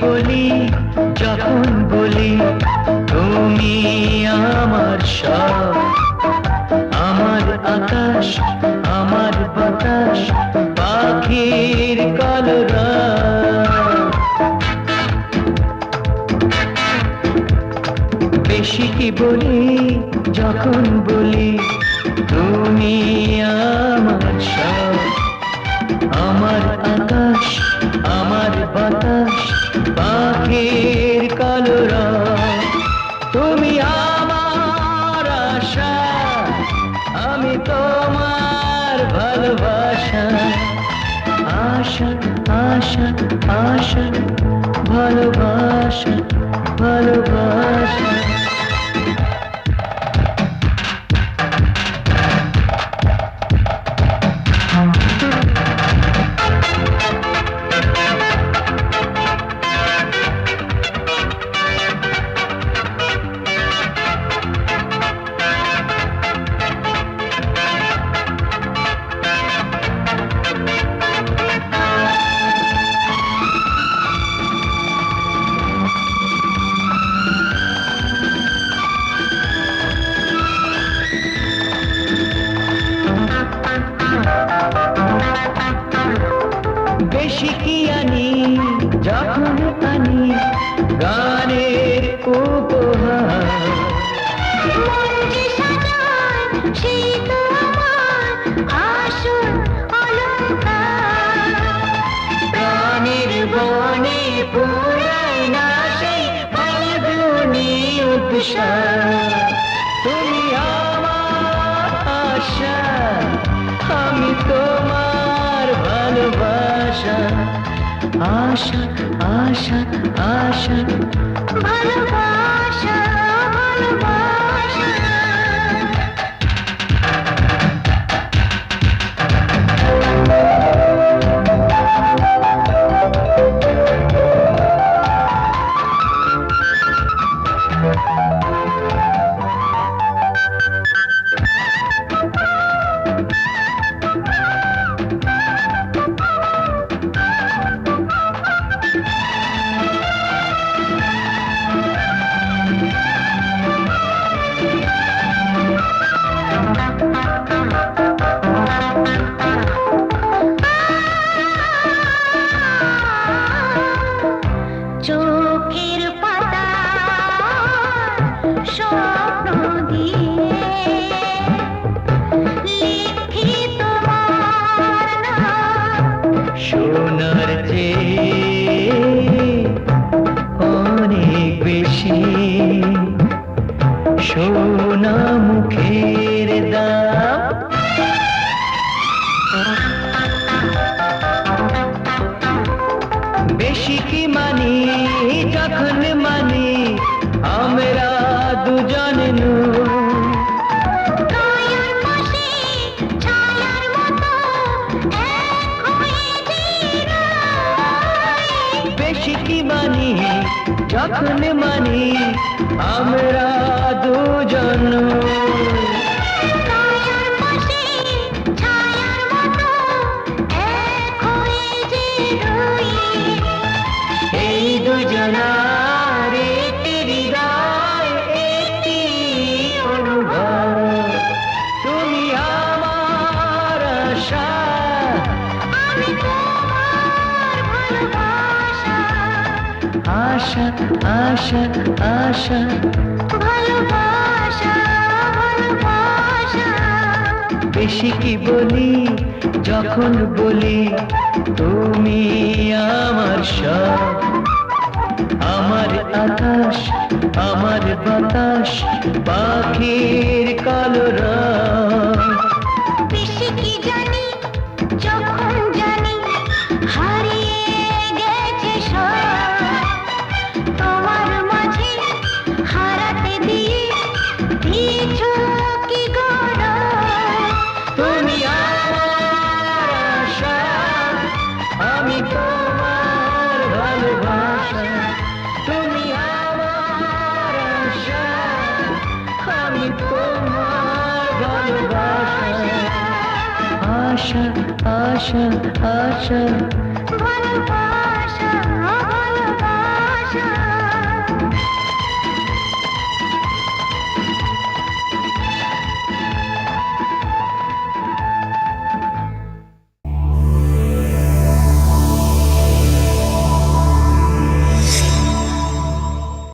বলি, যখন বলি, তুমি আমার সব। আমার আকাশ, আমার বাতাস, পাখির কলরা। বেশি কি বলি, যখন বলি তুমি আমার আশা আমি তোমার ভালোবাসা। আশা আশা আশা ভালোবাসা ভালোবাসা। কি আনি যখন আনি গানের উপহার প্রাণীর বনে পুরাই না সেই ফাল্গুনি আশা আশা আশা। ভালোবাসা ভালোবাসা। বেশি কি মানি যখন মানি আমরা দুজন। এই দুজনার একটি হৃদয় একটি অনুভব। আশা আশা আশা। ভালোবাসা ভালোবাসা। বেশি কি বলি যখন বলি তুমি আমার সব। আমার আকাশ আমার বাতাস পাখির কলরা বেশি আশা আশা আশা। ভালোবাসা ভালোবাসা